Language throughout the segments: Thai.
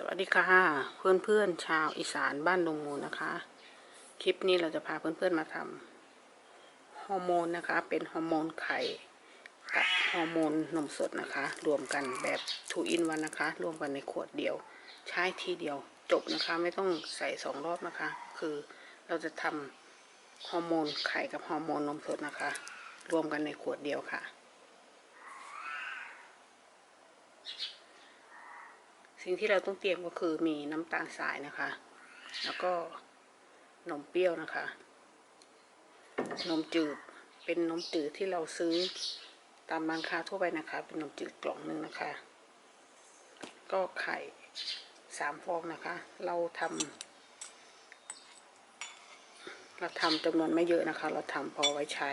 สวัสดีค่ะ เพื่อนเพื่อนๆชาวอีสานบ้านดงมูลนะคะ คลิปนี้เราจะพาเพื่อนเพื่อนๆมาทำฮอร์โมนนะคะ เป็นฮอร์โมนไข่กับฮอร์โมนนมสดนะคะ รวมกันแบบทูอินวันนะคะ รวมกันในขวดเดียว ใช้ทีเดียวจบนะคะ ไม่ต้องใส่สองรอบนะคะ คือเราจะทำฮอร์โมนไข่กับฮอร์โมนนมสดนะคะ รวมกันในขวดเดียวค่ะ สิ่งที่เราต้องเตรียมก็คือมีน้ำตาลทรายนะคะ แล้วก็นมเปรี้ยวนะคะ นมจืด เป็นนมจืดที่เราซื้อตามร้านค้าทั่วไปนะคะ เป็นนมจืดกล่องหนึ่งนะคะ ก็ไข่สามฟองนะคะ เราทำเราทำจำนวนไม่เยอะนะคะ เราทำพอไว้ใช้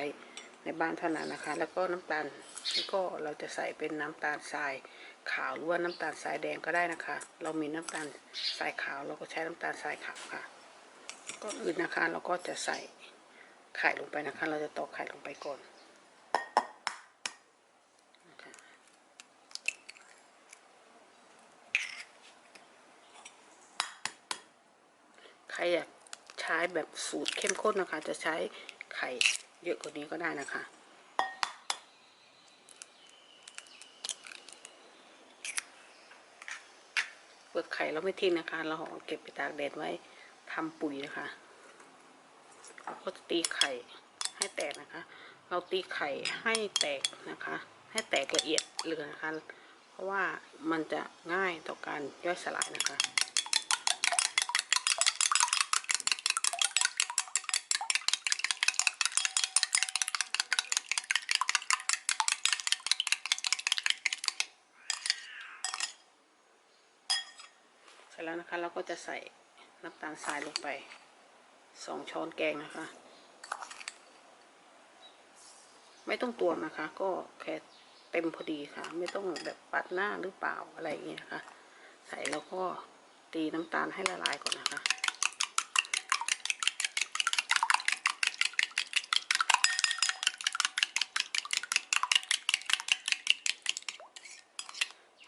ในบ้านเท่านั้นนะคะ แล้วก็น้ำตาล แล้วก็เราจะใส่เป็นน้ำตาลทรายขาวหรือว่าน้ำตาลทรายแดงก็ได้นะคะ เรามีน้ำตาลทรายขาวเราก็ใช้น้ำตาลทรายขาวค่ะก่อนอื่นนะคะเราก็จะใส่ไข่ลงไปนะคะ เราจะตอกไข่ลงไปก่อนใครอยากใช้แบบสูตรเข้มข้นนะคะ จะใช้ไข่เยอะกว่านี้ก็ได้นะคะ เปลือก ไข่เราไม่ทิ้งนะคะ เราเอเก็บไปตากแดดไว้ทำปุ๋ยนะคะเราก็จะตีไข่ให้แตกนะคะ เราตีไข่ให้แตกนะคะ ให้แตกละเอียดเลยนะคะ เพราะว่ามันจะง่ายต่อการย่อยสลายนะคะ แล้วนะคะ เราก็จะใส่น้ำตาลทรายลงไปสองช้อนแกงนะคะ ไม่ต้องตวงนะคะ ก็แค่เต็มพอดีค่ะ ไม่ต้องแบบปัดหน้าหรือเปล่าอะไรอย่างเงี้ยค่ะ ใส่แล้วก็ตีน้ำตาลให้ละลายก่อนนะคะ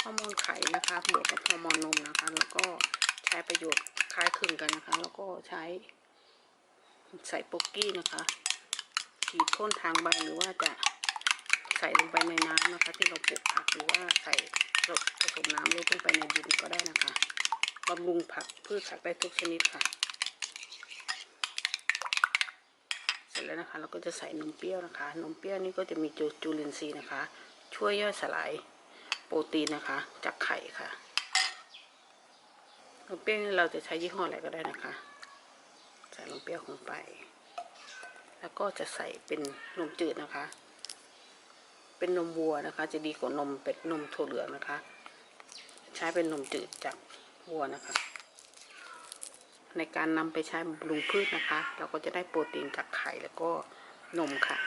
อร์โมนไข่นะคะบวกกับฮอร์โมนนมนะคะ แล้วก็ใช้ประโยชน์คล้ายคลึงกันนะคะ แล้วก็ใช้ใส่โปกกี้นะคะฉีดพ่นทางใบหรือว่าจะใส่ลงไปในน้ำนะคะ ที่เราปลูกผักหรือว่าใส่ผสมน้ำลงไปในดินก็ได้นะคะบำรุงผักพืชผักได้ทุกชนิดค่ะ เสร็จแล้วนะคะ เราก็จะใส่นมเปรี้ยวนะคะ นมเปรี้ยวนี่ก็จะมีจูจูลินทรีย์นะคะ ช่วยย่อยสลาย โปรตีนนะคะ จากไข่ค่ะนมเปรี้ยวนี่เราจะใช้ยี่ห้ออะไรก็ได้นะคะ ใส่นมเปรี้ยวลงไป แล้วก็จะใส่เป็นนมจืดนะคะ เป็นนมวัวนะคะ จะดีกว่านมเป็ดนมถั่วเหลืองนะคะ ใช้เป็นนมจืดจากวัวนะคะ ในการนำไปใช้บำรุงพืชนะคะ เราก็จะได้โปรตีนจากไข่แล้วก็นมค่ะ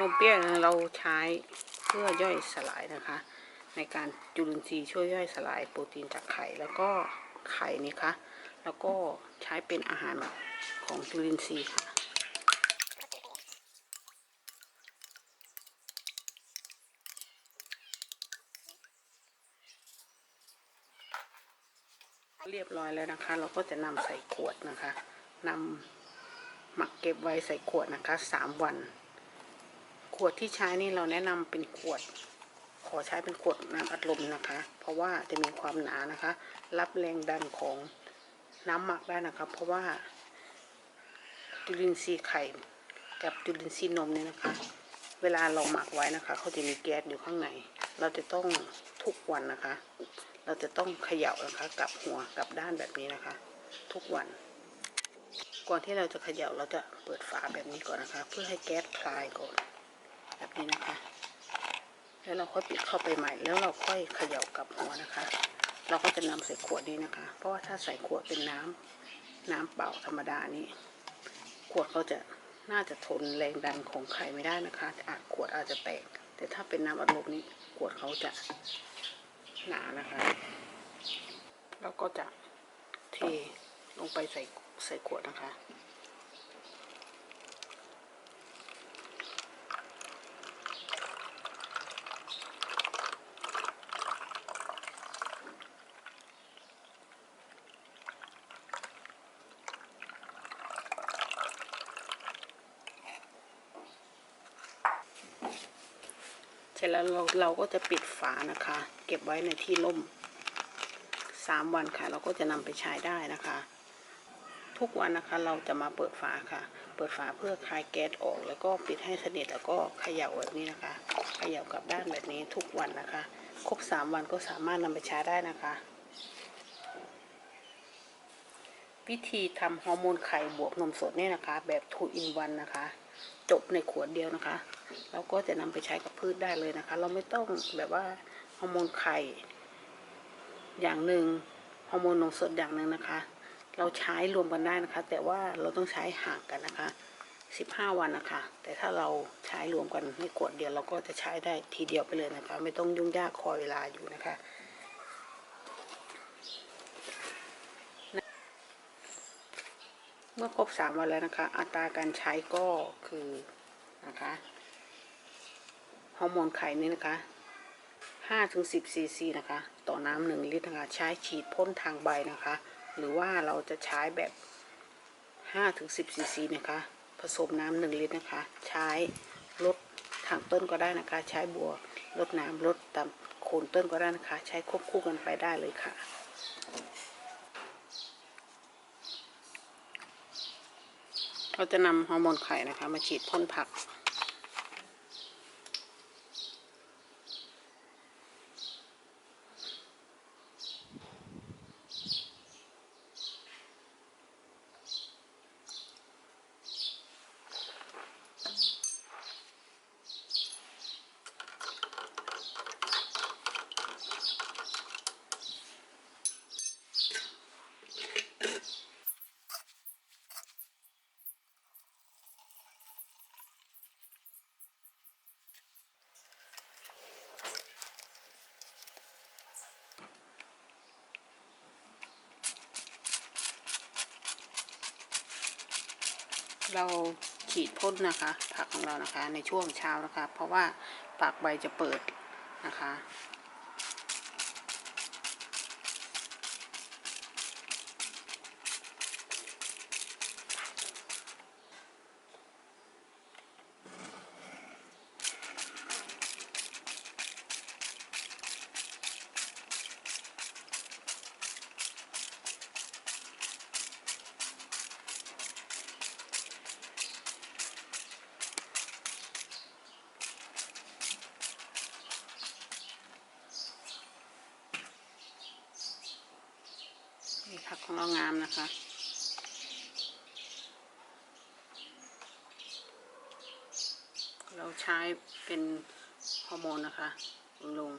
นมเปรี้ยวเราใช้เพื่อย่อยสลายนะคะ ในการจุลินทรีย์ช่วยย่อยสลายโปรตีนจากไข่แล้วก็ไข่นี่คะแล้วก็ใช้เป็นอาหารของจุลินทรีย์ค่ะเรียบร้อยแล้วนะคะ เราก็จะนำใส่ขวดนะคะนำหมักเก็บไว้ใส่ขวดนะคะสามวัน วดที่ใช้นี่เราแนะนำเป็นขวด ขอใช้เป็นขวดน้ำอัดลมนะคะ เพราะว่าจะมีความหนานะคะ รับแรงดันของน้ำหมักได้นะคะเพราะว่าจุลินทรีย์ไข่กับจุลินทรีย์นมเนี่ยนะคะ เวลาเราหมักไว้นะคะเขาจะมีแก๊สอยู่ข้างใน เราจะต้องทุกวันนะคะ เราจะต้องเขย่านะคะกลับหัวกลับด้านแบบนี้นะคะ ทุกวัน ก่อนที่เราจะเขย่าเราจะเปิดฝาแบบนี้ก่อนนะคะ เพื่อให้แก๊สคลายก่อน แบบนี้นะคะ แล้วเราค่อยปิดเข้าไปใหม่ แล้วเราค่อยเขย่ากับหัวนะคะ เราก็จะนำใส่ขวดนี้นะคะ เพราะว่าถ้าใส่ขวดเป็นน้ำน้ำเปล่าธรรมดานี้ ขวดเขาจะน่าจะทนแรงดันของไข่ไม่ได้นะคะอาจขวดอาจจะแตก แต่ถ้าเป็นน้ำอัดลมนี้ขวดเขาจะหนานะคะ แล้วก็จะเทลงไปใส่ใส่ขวดนะคะ สร็จแล้วเราเราก็จะปิดฝานะคะ เก็บไว้ในที่ร่มสามวันค่ะ เราก็จะนำไปใช้ได้นะคะ ทุกวันนะคะเราจะมาเปิดฝาค่ะ เปิดฝาเพื่อคลายแก๊สออก แล้วก็ปิดให้สนิทแล้วก็เขย่าแบบนี้นะคะเขย่ากลับด้านแบบนี้ทุกวันนะคะ ครบสามวันก็สามารถนำไปใช้ได้นะคะ วิธีทำฮอร์โมนไข่บวกนมสดเนี่ยนะคะ แบบ2 in 1นะคะ จบในขวดเดียวนะคะ เราก็จะนำไปใช้กับพืชได้เลยนะคะ เราไม่ต้องแบบว่าฮอร์โมนไข่ อย่างหนึ่งฮอร์โมนนมสดอย่างหนึ่งนะคะ เราใช้รวมกันได้นะคะ แต่ว่าเราต้องใช้ห่างกันนะคะ 15 วันนะคะ แต่ถ้าเราใช้รวมกันในขวดเดียวเราก็จะใช้ได้ทีเดียวไปเลยนะคะ ไม่ต้องยุ่งยากคอยเวลาอยู่นะคะ มื่อครบสามวันแล้วนะคะ อัตราการใช้ก็คือนะคะฮอร์โมนไข่นี่นะคะห้าถึงสิบซีซีนะคะ ต่อน้ำหนึ่งลิตรนะคะใช้ฉีดพ่นทางใบนะคะ หรือว่าเราจะใช้แบบห้าถึงสิบซีซีนะคะ ผสมน้ำหนึ่งลิตรนะคะ ใช้ลดทางต้นก็ได้นะคะ ใช้บัวลดน้ำลดตามโคนต้นก็ได้นะคะ ใช้ควบคู่กันไปได้เลยค่ะ เราจะนำฮอร์โมนไข่นะคะ มาฉีดพ่นผัก เราฉีดพ่นนะคะ ผักของเรานะคะในช่วงเช้านะคะ เพราะว่าปากใบจะเปิดนะคะ นี่ ผักของเรางามนะคะเราใช้เป็นฮอร์โมนนะคะบำรุง